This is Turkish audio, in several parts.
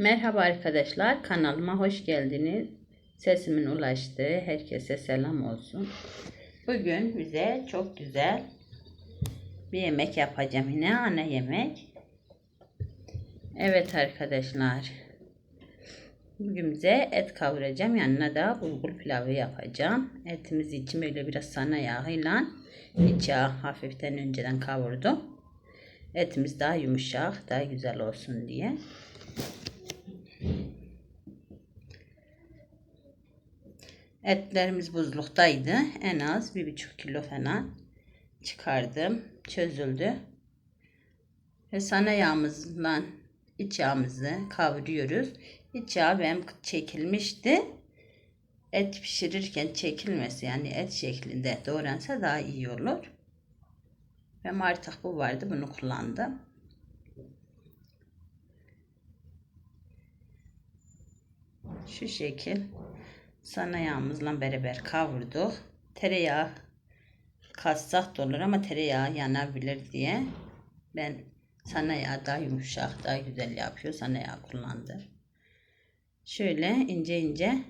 Merhaba arkadaşlar, kanalıma hoş geldiniz. Sesimin ulaştığı herkese selam olsun. Bugün bize çok güzel bir yemek yapacağım. Yine ana yemek. Evet arkadaşlar. Bugün bize et kavuracağım. Yanına da bulgur pilavı yapacağım. Etimiz için böyle biraz sana yağıyla iç yağ hafiften önceden kavurdum. Etimiz daha yumuşak, daha güzel olsun diye. Etlerimiz buzluktaydı. En az bir buçuk kilo falan çıkardım. Çözüldü. Ve sana yağımızla iç yağımızı kavuruyoruz. İç yağ benim çekilmişti. Et pişirirken çekilmesi yani et şeklinde doğransa daha iyi olur. Benim artık bu vardı bunu kullandım. Şu şekil sana yağımızla beraber kavurduk. Tereyağı katsak da olur ama tereyağı yanabilir diye ben sana yağ daha yumuşak daha güzel yapıyor sana yağ kullandım. Şöyle ince ince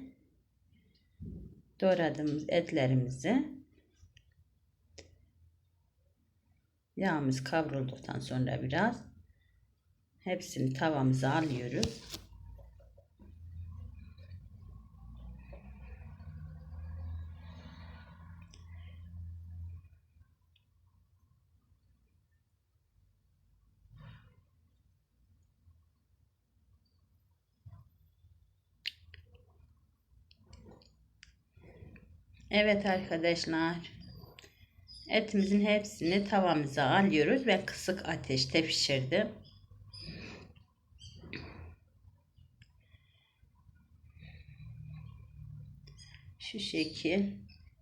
doğradığımız etlerimizi yağımız kavrulduktan sonra biraz hepsini tavamıza alıyoruz. Evet arkadaşlar. Etimizin hepsini tavamıza alıyoruz ve kısık ateşte pişirdim. Şu şekil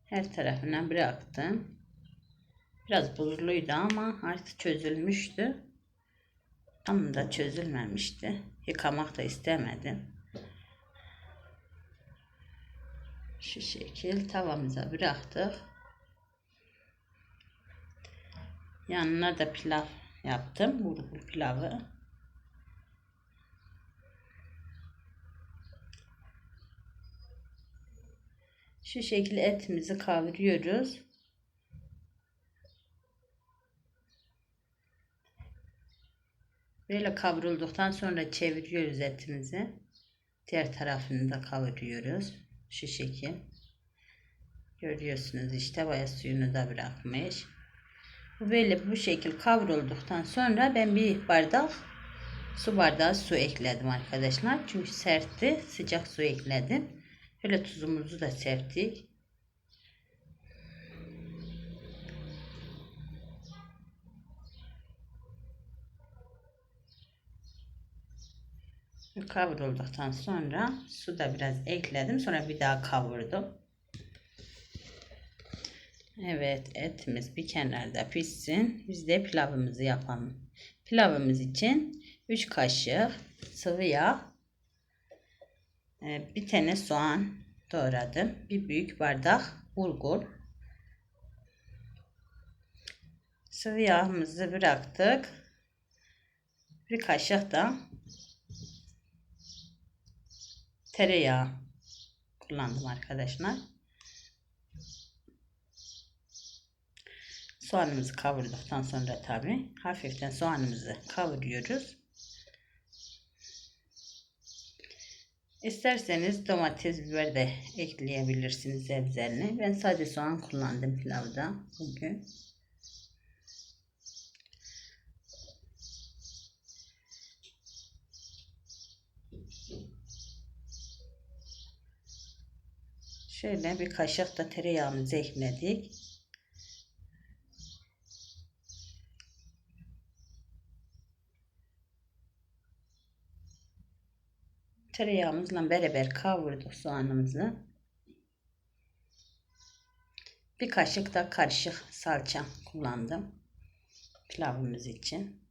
her tarafına bıraktım. Biraz buzluydu ama artık çözülmüştü. Tam da çözülmemişti. Yıkamak da istemedim. Şu şekil tavamıza bıraktık. Yanına da pilav yaptım. Bulgur pilavı. Şu şekilde etimizi kavuruyoruz. Böyle kavrulduktan sonra çeviriyoruz etimizi. Diğer tarafını da kavuruyoruz. Şu şekil. Görüyorsunuz işte baya suyunu da bırakmış. Böyle bu şekil kavrulduktan sonra ben bir bardak su bardağı su ekledim arkadaşlar. Çünkü sertti. Sıcak su ekledim. Böyle tuzumuzu da serptik. Kavrulduktan sonra su da biraz ekledim. Sonra bir daha kavurdum. Evet etimiz bir kenarda pişsin. Biz de pilavımızı yapalım. Pilavımız için 3 kaşık sıvı yağ, e, bir tane soğan doğradım. Bir büyük bardak bulgur. Sıvı yağımızı bıraktık. Bir kaşık da tereyağı kullandım arkadaşlar. Soğanımızı kavurduktan sonra tabi hafiften soğanımızı kavuruyoruz. İsterseniz domates, biber de ekleyebilirsiniz sebzelerini. Ben sadece soğan kullandım pilavda bugün. Şöyle bir kaşık da tereyağımızı ekledik. Tereyağımızla beraber kavurduk soğanımızı. Bir kaşık da karışık salça kullandım. Pilavımız için.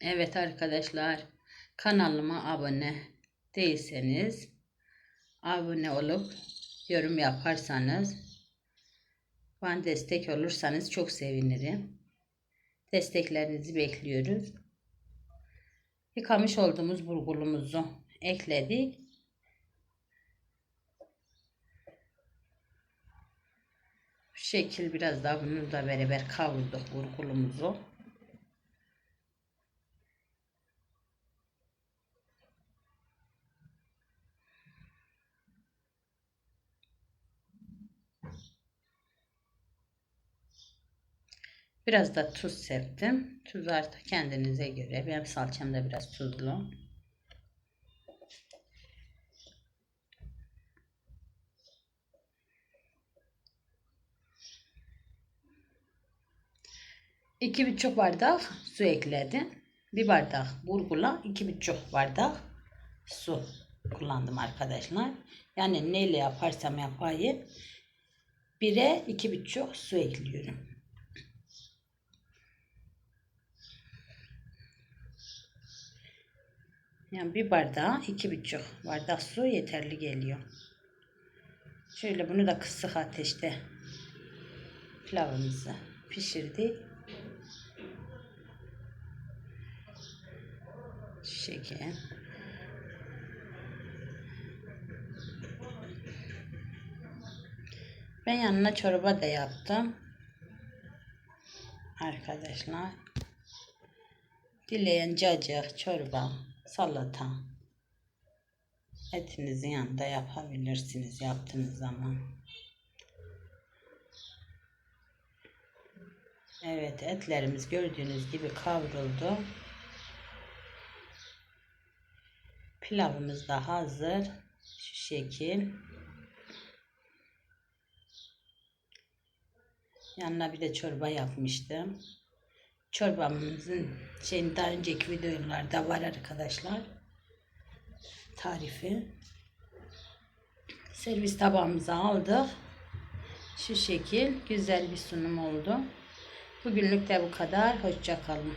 Evet arkadaşlar kanalıma abone değilseniz abone olup yorum yaparsanız Bana destek olursanız çok sevinirim. Desteklerinizi bekliyoruz. Yıkamış olduğumuz bulgurumuzu ekledik. Şekil biraz daha bunu da beraber kavurduk bulgurumuzu. Biraz da tuz serptim. Tuz artık kendinize göre. Benim salçam da biraz tuzlu. İki buçuk bardak su ekledim. Bir bardak burgula, iki buçuk bardak su kullandım arkadaşlar. Yani neyle yaparsam yapayım. Bire iki buçuk su ekliyorum. Yani bir bardağa iki buçuk bardak su yeterli geliyor. Şöyle bunu da kısık ateşte pilavımızı pişirdik. Şu. Ben yanına çorba da yaptım. Arkadaşlar. Dileyen cacık, çorba, salata. Etinizin yanında yapabilirsiniz yaptığınız zaman. Evet etlerimiz gördüğünüz gibi kavruldu. Pilavımız da hazır. Şu şekil. Yanına bir de çorba yapmıştım. Çorbamızın şeyin daha önceki videolarda var arkadaşlar. Tarifi. Servis tabağımıza aldık. Şu şekil güzel bir sunum oldu. Bugünlük de bu kadar. Hoşça kalın.